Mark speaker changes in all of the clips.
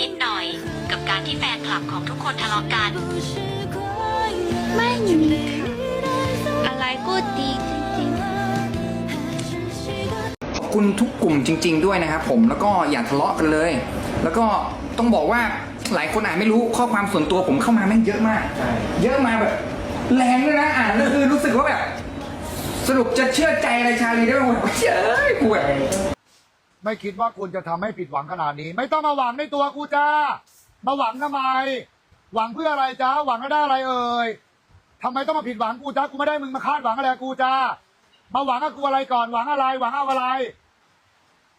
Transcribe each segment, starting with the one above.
Speaker 1: นิดหน่อย กับการที่แฟนคลับของทุกคนทะเลาะกัน
Speaker 2: ไม่มีอะไรก็ดีจริง
Speaker 3: ขอบคุณทุกกลุ่มจริง ๆ ด้วยนะครับผมแล้วก็อย่าทะเลาะกันเลย แล้วก็ต้องบอกว่าหลายคนอ่านไม่รู้ข้อความส่วนตัวผมเข้ามาแม่งเยอะมากเยอะมาแบบ แรงด้วยนะอ่านแล้วคือรู้สึกว่าแบบ สรุปจะเชื่อใจอะไรชาลีได้ไหมวะเชื่อกูแบบ
Speaker 4: ไม่คิดว่าคุณจะทำให้ผิดหวังขนาดนี้ ไม่ต้องมาหวังในตัวกูจ้ามาหวังทำไม หวังเพื่ออะไรจ้าหวังก็ได้อะไรเอ่ยทำไมต้องมาผิดหวังกูจ้ากูไม่ได้มึงมาคาดหวังอะไรกับกูจ้ามาหวังกับกูอะไรก่อนหวังอะไร หวังเอาอะไร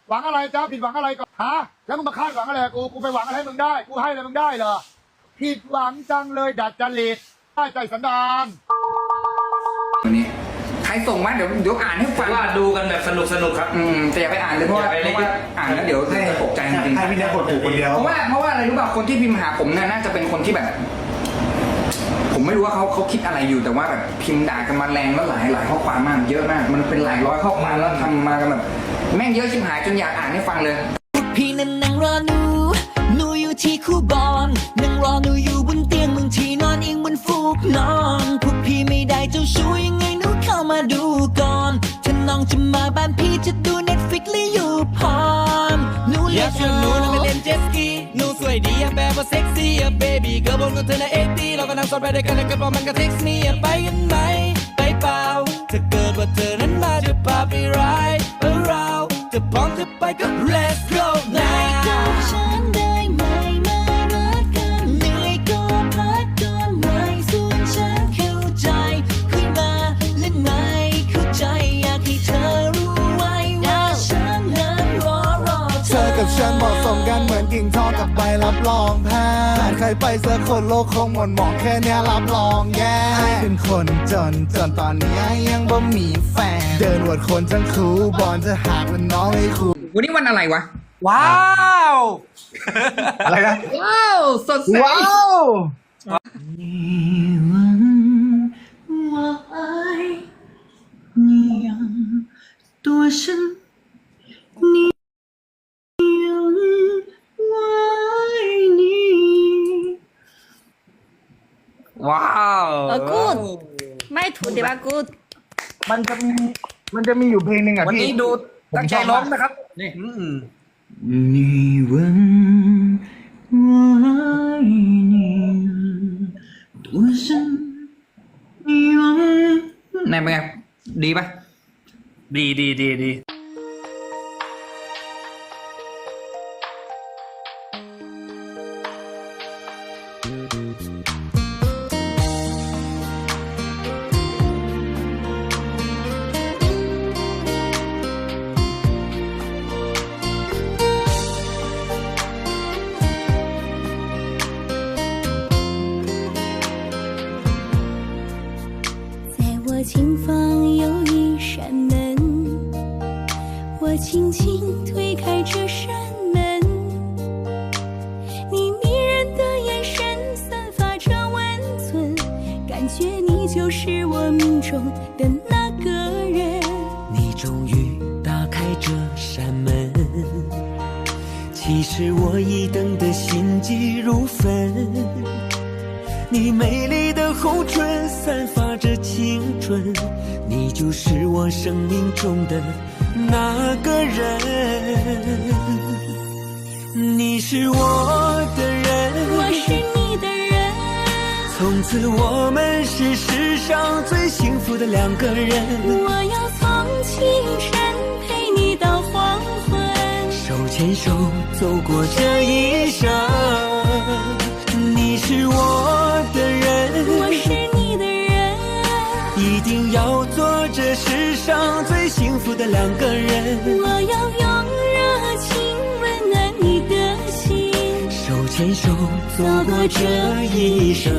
Speaker 4: หวังอะไรจ้าผิดหวังอะไรก่อนฮะแล้วมึงมาคาดหวังอะไรกับกูกูไปหวังอะไรให้มึงได้กูให้อะไรมึงได้เหรอผิดหวังจังเลยดัดจริตได้ใจสันดาน
Speaker 3: ส่งมาเดี๋ยวเดี๋ยวอ่านให้ฟัง
Speaker 5: ว่าดูกันแบบสนุกสนุกครับ
Speaker 3: อืมแต่อย่าไปอ่านเลยเพราะว่า
Speaker 5: อย่าไป
Speaker 3: เพราะว่าอ่านแล้วเดี๋ยวให้ตกใจจริงๆ
Speaker 6: ให้พี่แน็กกดถูกคนเดียว
Speaker 3: เพราะว่าเพราะว่าอะไรรู้ป่ะคนที่พิมพ์หาผมเนี่ยน่าจะเป็นคนที่แบบ ผมไม่รู้ว่าเขาเขาคิดอะไรอยู่แต่ว่าแบบพิมพ์ด่ากันมาแรงแล้วหลายหลายข้อความมากเยอะมาก มันเป็นหลายร้อยข้อความแล้วทำมากันแบบแม่งเยอะชิบหายจนอยากอ่านให้ฟังเลย
Speaker 7: พี่นั้นนั่งรอหนูหนูอยู่ที่คูบอนนั่งรอหนูอยู่บนเตียงบางทีนอนเองบนฟูกนอนพวกพี่ไม่ได้เจ้าชู้ยังไง องจะมาบ้านพี่จะดูเน็ตฟิกหรืออยู่พร้อมหนูเรี
Speaker 8: ยยากกชวนหนูนั่งไปเล่นเจ็ตสกีหนูสวยดีอะแบบว่าเซ็กซี่อะเบบี้เกิร์ลบนกับเธอนะเอตี้เราก็นั่งซ้อนไปด้วยกันแล้วก็บอมันก็เท็กซ์มีอะไปกันไหมไปเปล่าถ้าเกิดว่าเธอนั้นมาจะพาไปไรเราจะพร้อมจะไปก็ let's
Speaker 7: มาะ
Speaker 6: สมกันเหมือนกิ่งทองกับใบรับรองแพทย์ใครไปสักคนโลกคงหมดหมองแค่เนี้ยรับรองแย่เป็นคนจนจนตอนนี้ยังบ่มีแฟน เดินอวดคนทั้งคูบอลจะหาเป็นน้องให้คู
Speaker 3: วันนี้วันอะไรวะ
Speaker 5: ว้าว
Speaker 6: อะไรนะ
Speaker 3: ว้าว สดใส
Speaker 6: ว้าว
Speaker 7: ตัวฉันนี่ ว้า
Speaker 5: ว
Speaker 2: ๆเออ good ไม่ถูกแต่ว่า good
Speaker 6: มันจะมีมันจะมีอยู่เพลงหนึ่งอะ
Speaker 5: วัน
Speaker 6: พี่
Speaker 5: นี้ดูตั้งใจร้องนะครับ นี่
Speaker 7: นี่วันไว้นี่ตัวฉันนี่ไว้
Speaker 3: ไหนเป็นไงดีปะ
Speaker 5: ดีดีดีดี
Speaker 9: 我轻轻推开这扇门，你迷人的眼神散发着温存，感觉你就是我命中的那个人。
Speaker 7: 你终于打开这扇门，其实我已等得心急如焚。你美丽的红唇散发着青春，你就是我生命中的那个人。你是我的人，
Speaker 9: 我是你的人，
Speaker 7: 从此我们是世上最幸福的两个人。
Speaker 9: 我要从清晨陪你到黄昏。
Speaker 7: 手牵手走过这一生，你是我的人
Speaker 9: 我，
Speaker 7: 是定要做这世上最幸福的两个人。
Speaker 9: 我要用热情温暖你的心，
Speaker 7: 手牵手走过这一生。